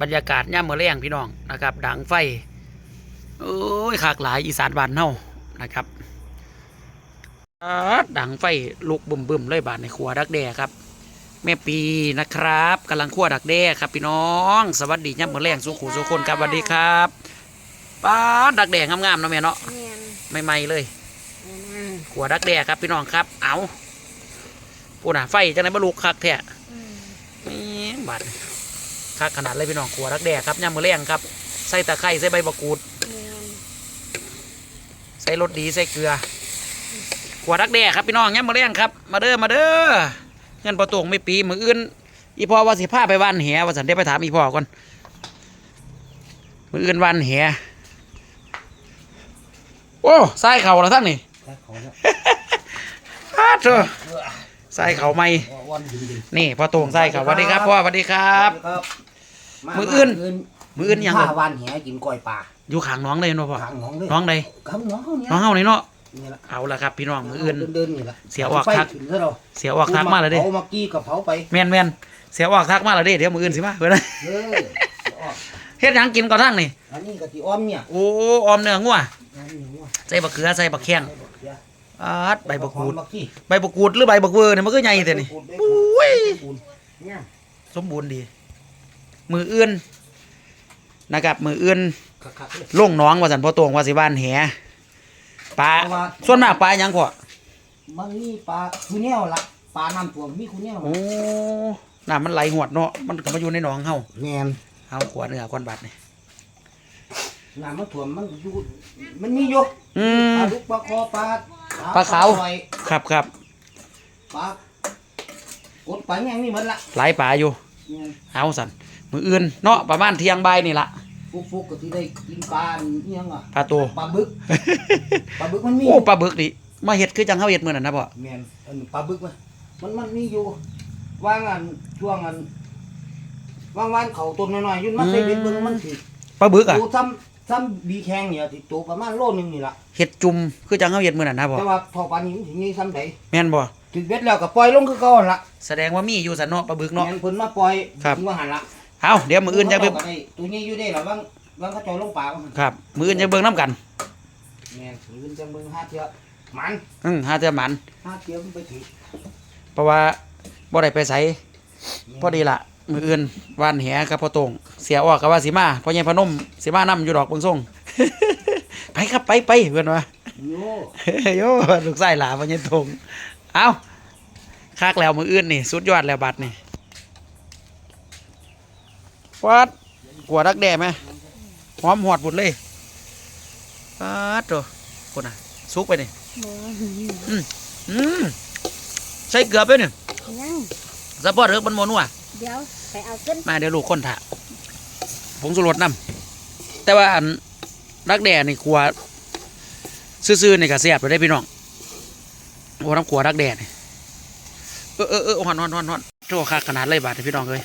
บรรยากาศย่ามมื้อแรงพี่น้องนะครับดังไฟโอ้ยขากหลายอีสานบ้านเฮานะครับอ๊าดดังไฟลุกบึมๆเลยบาดในครัวดักแด้ครับ แม่ปีนะครับกำลังคั่วดักแด้ครับพี่น้อง สวัสดีย่ามมื้อแรงสุขุสุขคนครับสวัสดีครับป้าดดักแด้งามๆเนาะแม่เนาะแม่นใหม่ๆเลยแม่นขัวดักแด้ครับพี่น้องครับ เอาปูน่ะไฟจังไหนมาลุกคักแท้อืมนี่บาด คักขนาดเลยพี่น้องขัวดักแด้ครับย่ำมือแรงครับใส่ตะไคร้ใส่ใบมะกรูดแม่นใส่รสดีใส่เกลือขัวดักแด้ครับพี่น้องย่ำมือแรงครับ มาเด้อมาเด้อเงินประตวงไม่ปีมืออื่นอีพ่อว่าสิพาไปวันแหว่าสันได้ไปถามอีพ่อก่อนมืออื่นวันแหโอ้ใส่เข่าแล้วทั้งนี่เขาเนี่ยอ้าเถอะใส่เข่าไม่วันดีดีนี่พ่อตวงใส่เข่าสวัสดีครับพ่อสวัสดีครับ ครับมื้ออื่นมื้ออื่นยังข้าก่อนวันแหกินกล้อยปลาอยู่ข้างน้องเลยเนาะพ่อทางหน้องเลยน้องใดคำน้องเขาเนี่ยน้องเฮานี่เนาะ นี่ละเอาละครับพี่น้องมืออื่น เดินๆนี่ละเสียออกไฟทักขึ้นแล้วเราเสียออกทักมาแล้วเด้ เผามากี้กับเผาไปแม่นแม่นเสียออกทักมาแล้วเด้เดี๋ยวมืออื่นสิมาเพื่อนนะเออเสียออกเฮ็ดหยังกินก่อนทั้งนี่ อันนี้กะทิอ้อมเนี่ยโอ้ออมเนื้องัวอันนี้หัวใส่บักเขือใส่บักแข้งอาดใบบักกูดบักกี้ใบบักกูดหรือใบบักเวอร์เนี่ยมันก็ใหญ่แต่นี่ปุ้ปุ้ย เนี่ยสมบูรณ์ดี มืออื่นนะครับ มืออื่นคักๆเลย ลงหน้องว่าสันพ่อตวงว่าสิบ้านแหปลาเพราะว่า ส่วนมากปลาหยังพ่อมันมีปลาคูแนวละปลาน้ำท่วมมีคูแนวโอ้น้ำมันไหลหวดเนาะมันก็มาอยู่ในหนองเฮาแงนเอาขวดเนื้อควันบัดนี่น้ำมันท่วมมันอยู่มันมีอยู่อืมปลาดุกปลาคอปลาปลาขาว ปลอยครับครับปลากดปลาแง่งนี่หมันละหลายป่าอยู่เนี่ยเอาสัน มืออื่นเนาะประมาณเที่ยงบ่ายนี่ละฟุกฟุกก็ที่ได้กินปลาเนี่ยงอะปลาตัวปลาบึกปลาบึกมันมีโอ้ปลาบึกดิมาเห็ดคือจังเฮาเห็ดมื้อนั้นนะพ่อแมนอันปลาบึกมันมันมันมีอยู่ว่างอันช่วงอันว่างวันเขาต้นน้อยๆอยุ่นมาใส่เบ็ดเบิ่งมันสิปลาบึกอะตัวซ้ำซ้ำบีแข้งเนี่ยที่ตัวประมาณโลนึงนี่ล่ะเห็ดจุ่มคือจังเฮาเห็ดมื้อนั้นนะพ่อแต่ว่าทอปลานี้มันสิมีซ้ำใดแม่นบ่ถึงเบ็ดแล้วก็ปล่อยลงคือเก่าหั่นละแสดงว่ามีอยู่สันเนาะปลาบึกเนาะแม่นเพิ่นมาปล่อยครับถึงว่าหันละ เอาเดี๋ยวมืออื่นจะไปตัวก็ด้ตัวนี้อยู่ได้ล่ะว่างว่างเขาเจาลงปลาว่าหั่นครับ มืออื่นจะเบิ่งน้ำกันแม่นถือจังเบิ่งหาเทื่อมันอืมหาเทื่อหมันหาเทื่อมันไปถือเพราะว่าบ่ได้ไปไสพอดีละมืออื่นวานแหกับพ่อตงเสียออกกับว่าสิมาพ่อใหญ่พนมสิมานํอยู่ดอกเบิ่งส่งไปครับไปไปเพิ่นว่าโย่โยลูกไส้หลาพ่อใหญ่ตงเอาคักแล้วมืออื่นนี่สุดยอดแล้วบัดนี่ วัดกลัวดักแด่ไหมหอมหอดบุดเลยปัดโตคนน่ะซุกไปนี่บ่อืมใส่เกลือไปนี่ยังสะพอเถอะมันโมนัวเดี๋ยวไปเอาขึ้นมาเดี๋ยวลูกคนถ่าผงสุรสน้ำแต่ว่าอันรักแด่นี่ครัวซื่อๆนี่ก็เสียบไปได้พี่น้องโอ้น้ำขัวรักแด่นี่เออเออเออหอนหอนหอนหอนโชว์ค่าขนาดเลยบาทให้พี่น้องเลย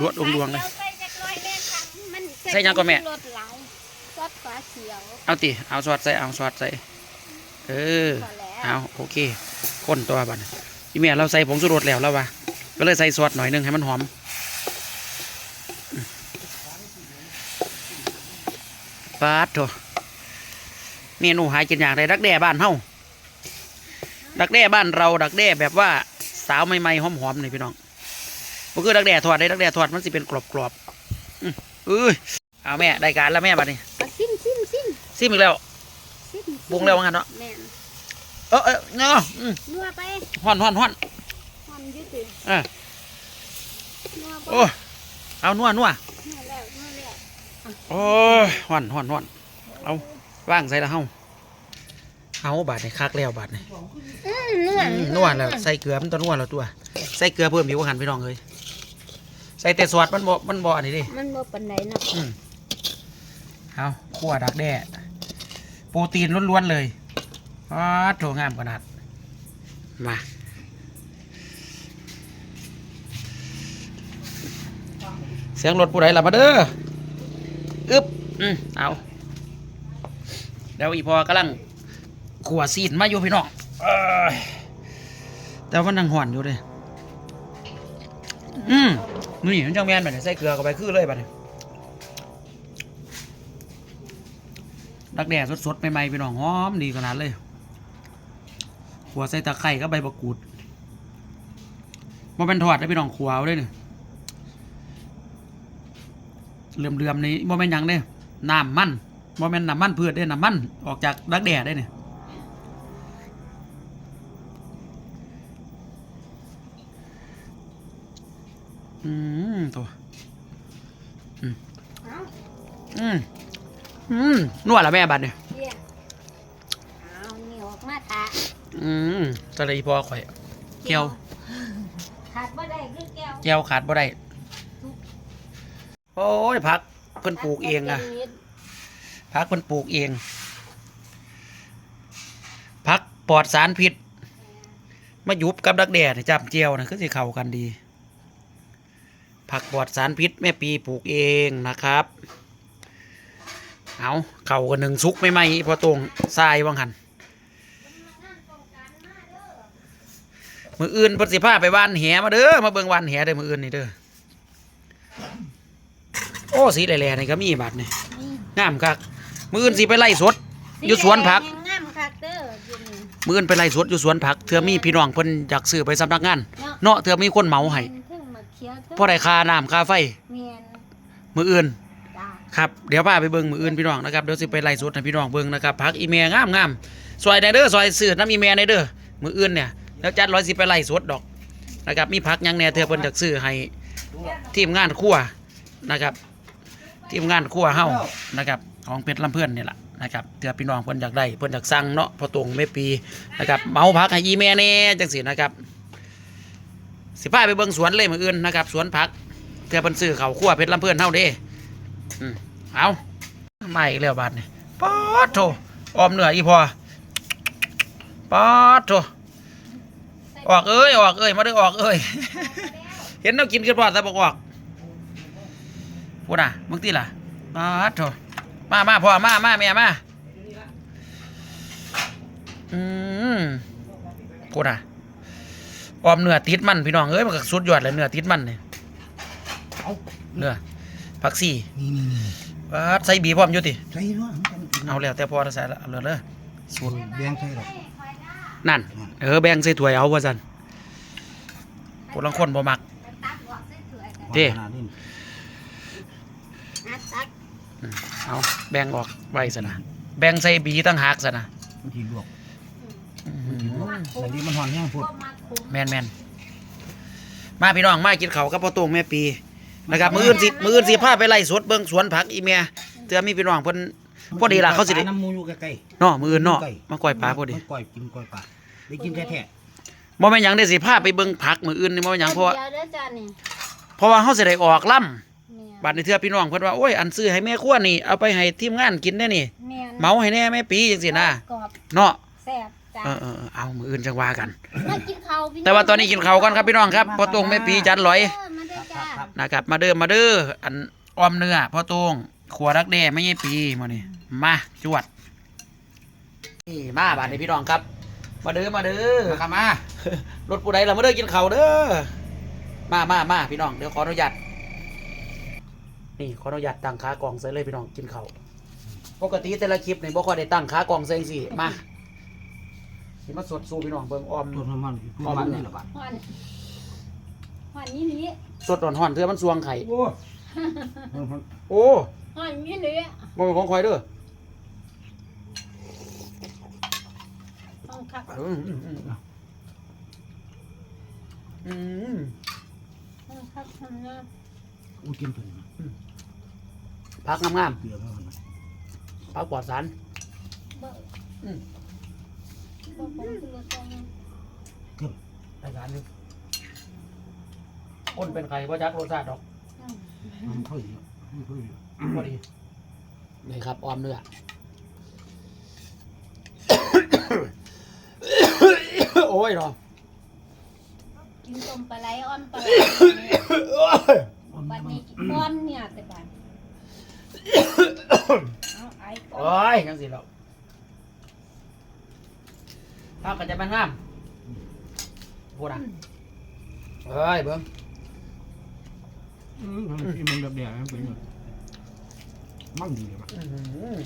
รวดดวงๆเลย ใส่จักหน่อยแม่ค่ะมันใส่หยังก่อนแม่ รสหลายซอสฟ้าเขียวเอาติเอาสอดใส่เอาสอดใส่เออ พอแล้วเอาโอเคคนตัวบัดนี้อีเมียเราใส่ผงสุรสแล้วแล้ววะก็เลยใส่ซอสหน่อยหนึงให้มันหอมปาดโถเมนูหายกินอย่างไรดักแด้บ้านเฮาดักแด้บ้านเรา ดักแด้แบบว่าสาวใหม่ๆหอมๆนี่พี่น้อง ก็คือดักแด้ทอดได้ดักแด้ทอดมันสิเป็นกรอบๆอื้อเอ้ยเอาแม่ได้การแล้วแม่บัดนี้เอาซิมซิมซิมซิมอีกแล้วซิมปรุงแล้วว่างั้นเนาะแม่นเออเออเนาะอืมนัวไปฮ้อนฮ้อนฮ้อนมันอยืดติเออนัวไปโอ้ยเอานัวนัวนัวแล้วนัวแล้วโอ้ยฮ้อนฮ้อนฮ้อนเอาว่างใส่ละเฮาเอาบาดนี่คักแล้วบาดนี่อืมนัวอืมนัวแล้วใส่เกลือมันต้องนัวแล้วตัว ใส่เกลือเพิ่มผิวหันพี่น้องเลย ใส่แต่สวดมันบ่มันบ่อันนี้ดิมันบ่ปานใดเนาะอืมเอาขั่วดักแด้โปรตีนล้วนๆเลยอ๋อโถงามขนาดมาเสียงรถผู้ใดล่ะมาเด้ออึบอืมเอาเดี๋ยวอีพอกำลังขัวซีนมาอยู่พี่น้องเอ้ยแต่ว่ามันนังห่อนอยู่เลยอืม นี่มันจังแม่นบัดนี้ใส่เกลือเข้าไปคือเลยแบัดนี้ดักแด่สดๆใหม่ๆพี่น้องหอมดีขนาดเลย ขัวใส่ตะไคร้กับใบมะกูดบ่เป็นทอดได้พี่น้องขัวเอาเลยนี่ยเหลื่อมๆนี่บ่แม่นยังเด้น้ำมันบ่แม่นน้ำมันพืชเด้น้ำมันออกจากดักแด่ได้เนี่ย อืมตัวเอ้าอืมอืมนวดแล้วแม่บัดเนี่ยเยี่ยเอาเหนียวออกมาทาอืมจะได้พอข่อยแก้วขาดบ่ได้คือแก้วแก้วขาดบ่ได้โอ้ยพักเพิ่นปลูกเองอะพักเพิ่นปลูกเองพักปลอดสารพิษมายุบกับดักแด่นี่จับเจียวนะคือสิเข้ากันดี ผักปลอดสารพิษแม่ปีปลูกเองนะครับ เอาเข่ากันหนึ่งซุกไม่ไหมพอตรงทรายวังหันมืออื่นเพนสิพาไปว่านแหมาเด้อมาเบิ่งว่านแหเด้อมืออื่นนี่เด้อโอ้สีแหล่ๆนี่ก็มีบาดนี่นี่งามคักมืออื่นสิไปไล่สดอยู่สวนผักสีแดงงามคักเด้ออยู่นี่มืออื่นไปไล่สดอยู่สวนผักเถื่อมีพี่น้องเพิ่นอยากซื้อไปสำนักงานเนาะเนาะเถื่อมีคนเหมาให้ เพิ่งมาเคี้ยวเพิ่งพอได้ค่าน้ำค่าไฟเมียนมืออื่น จ้าครับเดี๋ยวพาไปเบิ่งมืออื่นพี่น้องนะครับเดี๋ยวสิไปไล่สดให้พี่น้องเบิ่งนะครับพักอีเมงามงามซอยในเด้อซอยซื้อน้ำอีเมในเด้อมืออื่นเนี่ยแล้วจัดร้อยสิไปไล่สดดอกนะครับมีพักหยังแหน่เธอเพิ่นอยากซื้อให้ทีมงานครัวนะครับ ทีมงานครัวเฮานะครับของเพชรลำเพื่อนนี่แหละนะครับเถื่อพี่น้องเพิ่นอยากได้เพิ่นอยากสั่งเนาะพอตรงไม่ปีนะครับเมาพักให้อีเมแน่จังสินะครับ สิพาไปเบิ่งสวนเลยมืออื่นนะครับสวนผักเถื่อเพิ่นซื้อเขาวครัวเพชรลำเพื่อนเฮาเด้อืมเอามาอีกแล้วบาทนี่ป๊อดโถออมเหนืออีพอป๊อดโถออกเอ้ยออกเอ้ยมาเด้อออกเอ้ย เห็นเรากินกันพอแต่บอกออกพูดน่ะมึงตีล่ะป๊อดโถมามาพ่อมามาแม่มาอืมพูดน่ะ ออมเนื้อติดมันพี่น้องเอ้ยมันก็สุดยอดเลยเนื้อติดมันเนี่ยเอาเนื้อผักซี่นี่นี่นี่ป๊าดใส่บีพร้อมอยู่ติใส่ด้วยมันเอาแล้วแต่พอจะใส่ละเอาเลยเด้อส่วนแบงใส่หรอกนั่น เออแบ่งใส่ถ้วยเอาว่าซั่นผู้ลังคนบ่มักตักออกสวยๆกันเด้ขนาดนี้นะตักอืมเอาแบ่งออกไว้ซะนะแบ่งใส่บีตั้งหากซะนะมันทีลวกอืมันทีลวกมแต่ที่มันหอนแห้งพูดก็มาคุม แม่นแม่นมาพี่น้องมากินข้าวกับพ่อโตงแม่ปีนะครับมื้ออื่นสิมื้ออื่นสิพาไปไล่สดเบิ่งสวนผักอีเมียเตือมีพี่น้องเพิ่นพอดีล่ะเขาสิได้น้ำมูอยู่ใกล้เนาะมื้ออื่นๆเนาะใล้มาก่อยปลาพอดีมันก่อยกินก่อยปลาได้กินแท้บ่แม่นหยังได้สิพาไปเบิ่งผักมื้ออื่นนี่บ่แม่นหยังเพราะว่าเดี๋ยวเด้อจ้านี่เพราะว่าเฮาสิได้ออกล่ำเมียนบัดนี้เทื่อพี่น้องเพิ่นว่าโอ้ยอันซื้อให้แม่ครัวนี่เอาไปให้ทีมงานกินได้นี่เมียนเมาให้แน่แม่ปีจังซี่นะกรอบเนาะแซ่บ จ้าเออเออเออเอามืออื่นจังว่ากัน มากินข้าวพี่แต่ว่าตอนนี้กินข้าวก่อนครับพี่น้องครับพอตรงแม่ปีจันลอยเออมาเด้อจ้านะครับ มาเด้อมาเด้ออันออมเนื้อพอตรงขัวรักแด้ไม่ใช่ปีมานี่มาจวดนี่มาบาดนี้พี่น้องครับ มาเด้อมาเด้อๆนะครับมารถผู้ใดเรามาเด้อกินข้าวเด้อมามามาพี่น้องเดี๋ยวขออนุญาตนี่ขออนุญาตตั้งขากล่องเสร็จเลยพี่น้องกินข้าวปกติแต่ละคลิปนี่บ่ค่อยได้ตั้งขากล่องเสร็จสิมา สิมาสดสู้พี่น้องเบิ่งออมตัวน้ำมันตัวมันนี่แหละบาดหอนหอนนี่นี่สดห่อนๆเทื่อมันสวงไข่ โอ้มันโอ้หอนนี่นี่บ่เป็นของข่อยเด้อต้องคักอืมอืมอืมอืมต้องคักทำนะอู้กินถึงพักงามเกลือแล้วมันๆพักปลอดสารบ่อืม บ่ผมคือรสจังนะรายการหนึงคนเป็นไข่บ่จักรสชาติดอกอืมมันค่อยเยอะมันค่อยเยอะพอดีนี่ครับออมเนื้อ โอ้ยเนาะกินต้มปลาไหลอ้อมปลาไหลบัดนี้กินก้อนเนี่ยแต่บัดเอาไอ้ก้อน โอ้ยยังสิเรา พักก็จะมันงามพูดนะเอ้ยเบิ้งอืมที่มันแบบแดงมันเป็นแบบมั่งดีว่ะอื้อหือ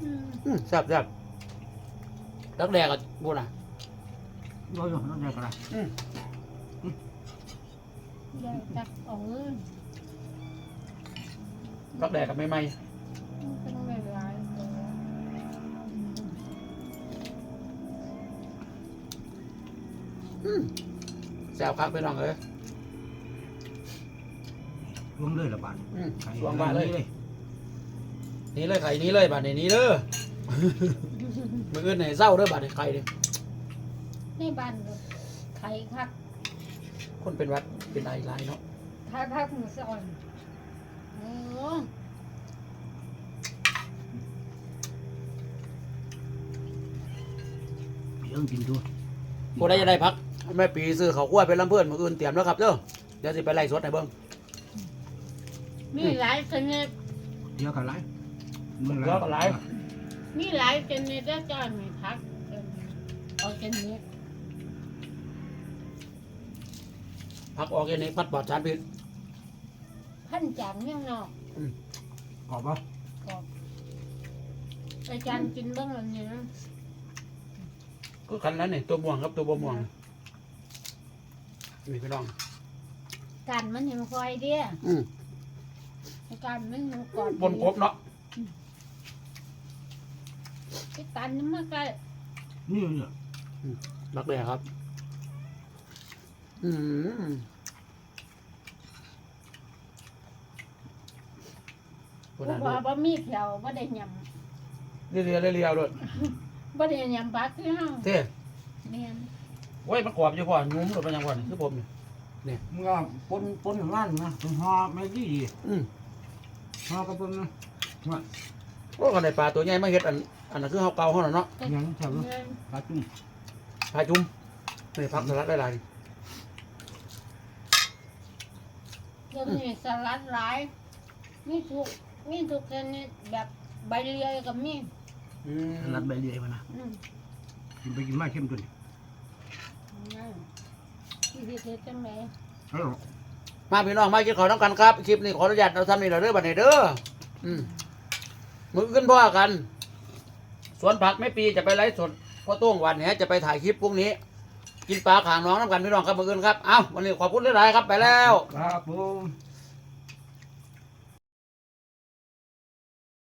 อืมอืมแซ่บแซ่บดักแดกกับบุญอะร้อยอยู่นั่นได้ก็ได้อืมเดี๋ยวจักเอาเงิน ดักแดกกับไม่ไหมมันเป็นเวลาเดี๋ยวอืมแซ่บครับพี่น้องเอ้ยรวมเลยละบาทอืมไข่สวงบาทเลยเลย หนี่เลยไข่หนี้เลยบาทในนี้เด้อ มืออื่นไหนเศร้าเด้อบาทในไข่เด้อในบ้านก็ไข่คักคนเป็นหวัดเป็นไอไลน์เนาะไข่คักหมูสอนโอ้ เดี๋ยวกินตัวผู้ใดจะได้พัก แม่ปีซื้อเขาวคั่วเป็นลำเพื่อนมืออื่นเตรียมแล้วครับเด้อเดี๋ยวสิไปไล่สดให้เบิ่งมีหลายชนิดเดี๋ยวกันไรเดี๋ยวกันไรมีหลายชนิดแล้วจ้ามีพักเอิ่มเอาชนิดพักออร์แกนิกพัดปลอดสารพิษ พันจางเมี่ยงนอกกรอบปะกอบอาจารย์กินบ้างอันนี้นะก็คันนั้นนี่ตัวม่วงครับตัวบ่ม่วงนี่พี่น้องการมันเห็นคอยเดียอืมการมันมันกอดบนครบเนาะไอ้การนี่มันก็นี่เนี่ยรักเลยครับ อืมคน ผู้นั้นว่าบ่มีแถวบ่ได้ยเรียวเรียวเรียวๆเลยำบ่ได้ยำบักคือเฮาเท่แม่นโอ้ยมันกรอบอยู่พ่อนุ่มหรือเป็นยังพ่อนี่คือผมนี่มึงก็ปนปนอย่างนั้นนะเป็นห่อไม่ดีดีอืมห่อกระปนนะว่าโอ้กันในปลาตัวใหญ่มาเฮ็ดอันอันนั้นคือเฮาเก่าเฮาน่ะเนาะอย่างนี้ใช่ไหมแม่นปลาจุ่มพาจุ่มนี่พักสลัดได้หลายเดี๋ยวนี้สลัดหลายมีทุก มีทุกชนิดแบบใบเลียก็มีอืมรัดใบเดียวมานะอืมกินไปกินมาเข้มตัวนี้นั่นที่สิเฮ็ดจังได๋แล้วมาพี่น้องมากินข้าวน้ำกันครับคลิปนี้ขออนุญาตเราทำนี่แหละเด้อบัดนี้เด้ออืมมือขึ้นพ่อกัน สวนผักไม่ปีจะไปไลฟ์สดพ่อโต้งวันเนี้ยจะไปถ่ายคลิปพรุ่งนี้ กินปลาขางน้องน้ำกันพี่น้องครับมืออื่นครับเอ้าวันนี้ขอบคุณหลายๆครับไปแล้ว ครับผม